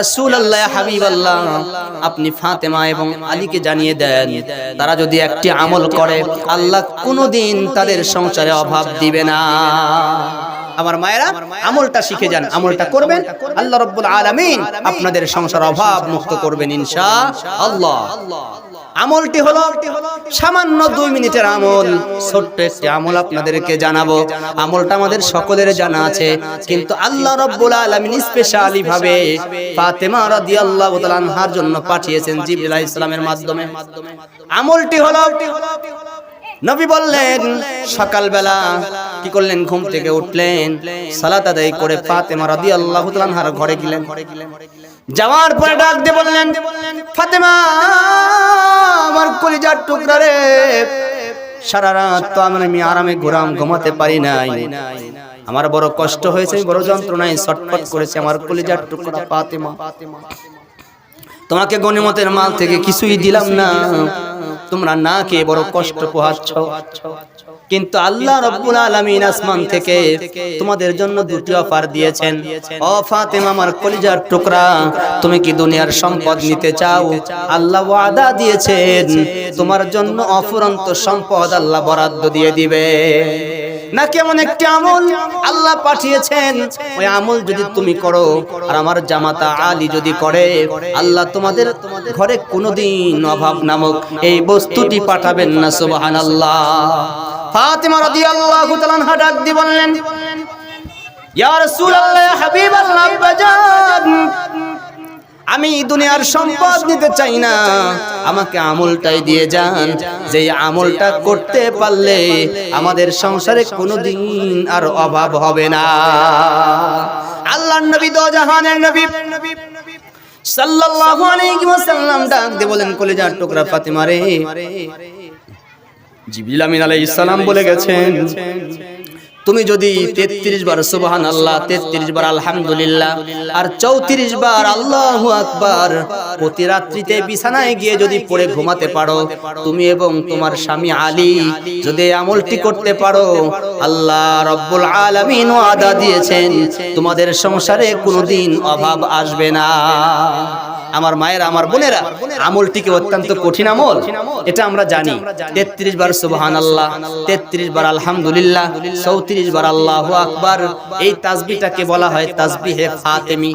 রাসূলুল্লাহ, হাবিবাল্লাহ। আপনি ফাতেমা এবং আলীকে জানিয়ে দেন, তারা যদি একটি আমল করে, আল্লাহ কোনদিন তাদের সংসারে অভাব দিবে না। আমার মায়েরা, আমলটা শিখে যান, আমলটা করবেন। আল্লাহ রব্বুল আলামিন আপনাদের সংসার অভাব মুক্ত করবেন ইনশাআল্লাহ আমলটি হলো সামান্য দুই মিনিটের আমল। ছোট্ট একটি আমল আপনাদেরকে জানাব। আমলটা আমাদের সকলের জানা আছে। কিন্তু আল্লাহ রব্বুল আলামিন স্পেশালি ভাবে ফাতেমা তাআলা আনহার জন্য পাঠিয়েছেন জিবরিল আলাইহিস সালামের মাধ্যমে। আমলটি হলো, নবী বললেন, সকালবেলা কি করলেন? ঘুম থেকে উঠলেন। সালাত আদায় করে ফাতেমা রাদিয়াল্লাহু তাআলা আনহার ঘরে গেলেন। যাওয়ার পরে ডাক দিয়ে বললেন, ফাতেমা! আমার কলিজার টুকরা রে। সারা রাত তো আমি আরামে ঘুরাম, ঘুমাতে পারি নাই। আমার বড় কষ্ট হয়েছে বড় যন্ত্রণায় ছটফট করেছে আমার কলিজার টুকরা পাতেমা তোমাকে গনিমতের মাল থেকে কিছুই দিলাম না। তোমরা না কে বড় কষ্ট পোহাচ্ছ। কিন্তু আল্লাহ রব্বুল আলামিন আসমান থেকে তোমাদের জন্য দুটি অফার দিয়েছেন। ও ফাতেমা আমার কলিজার টুকরা তুমি কি দুনিয়ার সম্পদ নিতে চাও? আল্লাহ ওয়াদা দিয়েছেন। তোমার জন্য অফুরন্ত সম্পদ আল্লাহ বরাদ্দ দিয়ে দিবে। না কেমন একটি আমল আল্লাহ পাঠিয়েছেন? ওই আমল যদি তুমি করো আর আমার জামাতা আলী যদি করে আল্লাহ তোমাদের ঘরে কোনোদিন অভাব নামক এই বস্তুটি পাঠাবেন না সুবহানাল্লাহ। ফাতেমা রাদিয়াল্লাহু তাআলা হাদাক ডাক দিয়ে বললেন ইয়া রাসূলুল্লাহ আমি দুনিয়ার সম্পদ নিতে চাই না। আমাকে আমলটাই দিয়ে যান। যে আমলটা করতে পারলে আমাদের সংসারে কোনোদিন আর অভাব হবে না। আল্লাহর নবী দো জাহানের নবী। সাল্লাল্লাহু আলাইহি ওয়াসাল্লাম ডাক দিয়ে বলেন, কলিজার টুকরা ফাতিমা রে। জিবরিল আমিন আলাইহিস সালাম বলে গেছেন। তুমি যদি 33 বার সুবহান আল্লাহ 33 বার আলহামদুলিল্লাহ আর 34 বার আল্লাহ আকবার প্রতি রাত্রিতে বিছানায় গিয়ে যদি পড়ে ঘুমাতে পারো তুমি এবং তোমার স্বামী আলী যদি আমলটি করতে পারো আল্লাহ রব্বুল আলামিন আদা দিয়েছেন তোমাদের সংসারে কোনোদিন অভাব আসবে না। আমার মায়ের আমার বোনেরা আমলটিকে অত্যন্ত কঠিন আমল। এটা আমরা জানি। তেত্রিশ বার সুবহান আল্লাহ তেত্রিশ বার আলহামদুলিল্লাহ চৌত্রিশ বার আল্লাহ আকবার। এই তাজবিটাকে বলা হয় তাজবিহে ফাতেমি।